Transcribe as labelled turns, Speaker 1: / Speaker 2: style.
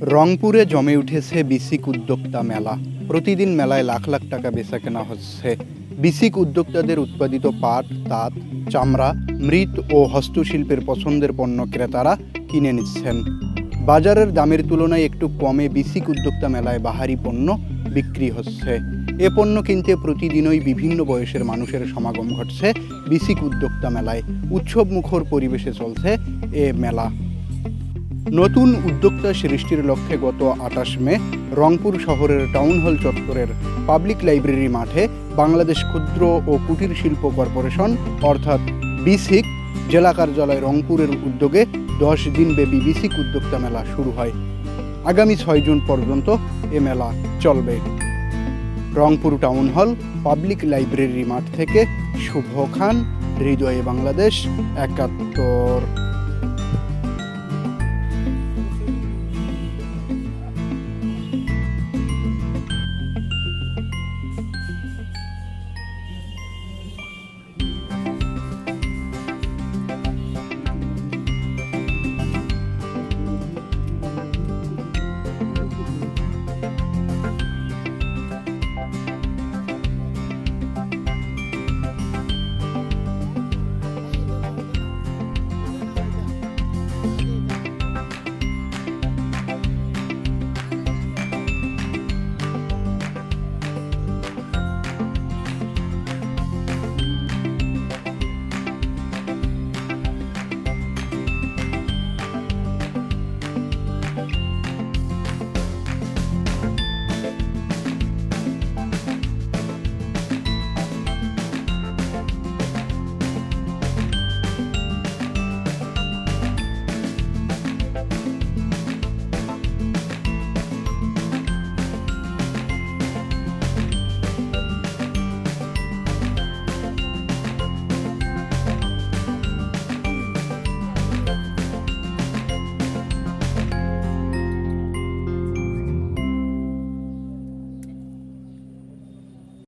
Speaker 1: রংপুরে জমে উঠেছে বিসিক উদ্যোক্তা মেলা। প্রতিদিন মেলায় লাখ লাখ টাকা বেচা কেনা হচ্ছে। বিসিক উদ্যোক্তাদের উৎপাদিত পাট, তাঁত, চামড়া মৃৎ ও হস্তশিল্পের পছন্দের পণ্য ক্রেতারা কিনে নিচ্ছেন। বাজারের দামের তুলনায় একটু কমে বিসিক উদ্যোক্তা মেলায় বাহারি পণ্য বিক্রি হচ্ছে। এ পণ্য কিনতে প্রতিদিনই বিভিন্ন বয়সের মানুষের সমাগম ঘটছে বিসিক উদ্যোক্তা মেলায়। উৎসব মুখর পরিবেশে চলছে এ মেলা। নতুন উদ্যোক্তা সৃষ্টির লক্ষ্যে গত আটাশ মে রংপুর শহরের টাউন হল চত্বরের পাবলিক লাইব্রেরি মাঠে বাংলাদেশ ক্ষুদ্র ও কুটির শিল্প কর্পোরেশন, অর্থাৎ বিসিক, জেলা কার্যালয় রংপুরের উদ্যোগে দশ দিনব্যাপী বিসিক উদ্যোক্তা মেলা শুরু হয়। আগামী ছয় জুন পর্যন্ত এ মেলা চলবে। Rangpur town hall public library মাঠ থেকে শুভ খান, হৃদয়ে বাংলাদেশ, একাত্তর।